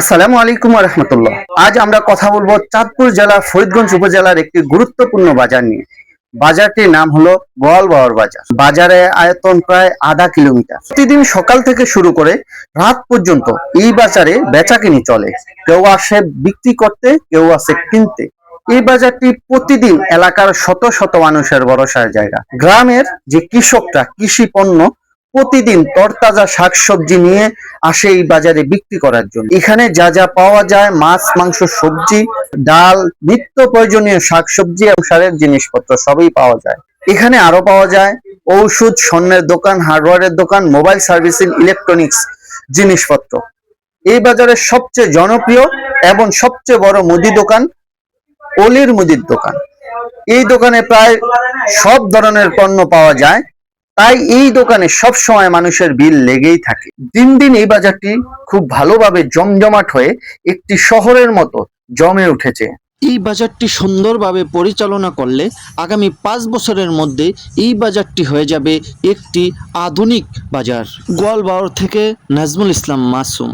আসসালামু আলাইকুম রহমতুল্লাহ আজ আমরা কথা বলব চাঁদপুর জেলা, ফরিদগঞ্জ উপজেলার একটি গুরুত্বপূর্ণ বাজার নিয়ে। বাজারটির নাম হলো গোয়ালবাওয়ার বাজার। বাজারে আয়তন প্রায় আধা কিলোমিটার। প্রতিদিন সকাল থেকে শুরু করে রাত পর্যন্ত এই বাজারে বেচাকিনি চলে। কেউ আসে বিক্রি করতে, কেউ আসে কিনতে। এই বাজারটি প্রতিদিন এলাকার শত শত মানুষের ভরসার জায়গা। গ্রামের যে কৃষকরা, কৃষি পণ্য প্রতিদিন তরতাজা শাকসবজি নিয়ে আসে এই বাজারে বিক্রি করার জন্য। এখানে যা যা পাওয়া যায়, মাছ, মাংস, সবজি, ডাল, নিত্য প্রয়োজনীয় শাকসবজি এবং সারের জিনিসপত্র সবই পাওয়া যায়। এখানে আরও পাওয়া যায় ঔষধ, স্বর্ণের দোকান, হার্ডওয়ারের দোকান, মোবাইল সার্ভিসিং, ইলেকট্রনিক্স জিনিসপত্র। এই বাজারের সবচেয়ে জনপ্রিয় এবং সবচেয়ে বড় মুদি দোকান অলির মুদির দোকান। এই দোকানে প্রায় সব ধরনের পণ্য পাওয়া যায়। তাই এই দোকানে সব সময় মানুষের বিল লেগেই থাকে। দিন দিন এই বাজারটি খুব ভালোভাবে জমজমাট হয়ে একটি শহরের মতো জমে উঠেছে। এই বাজারটি সুন্দরভাবে পরিচালনা করলে আগামী পাঁচ বছরের মধ্যে এই বাজারটি হয়ে যাবে একটি আধুনিক বাজার। গোয়ালবাড় থেকে নাজমুল ইসলাম মাসুম।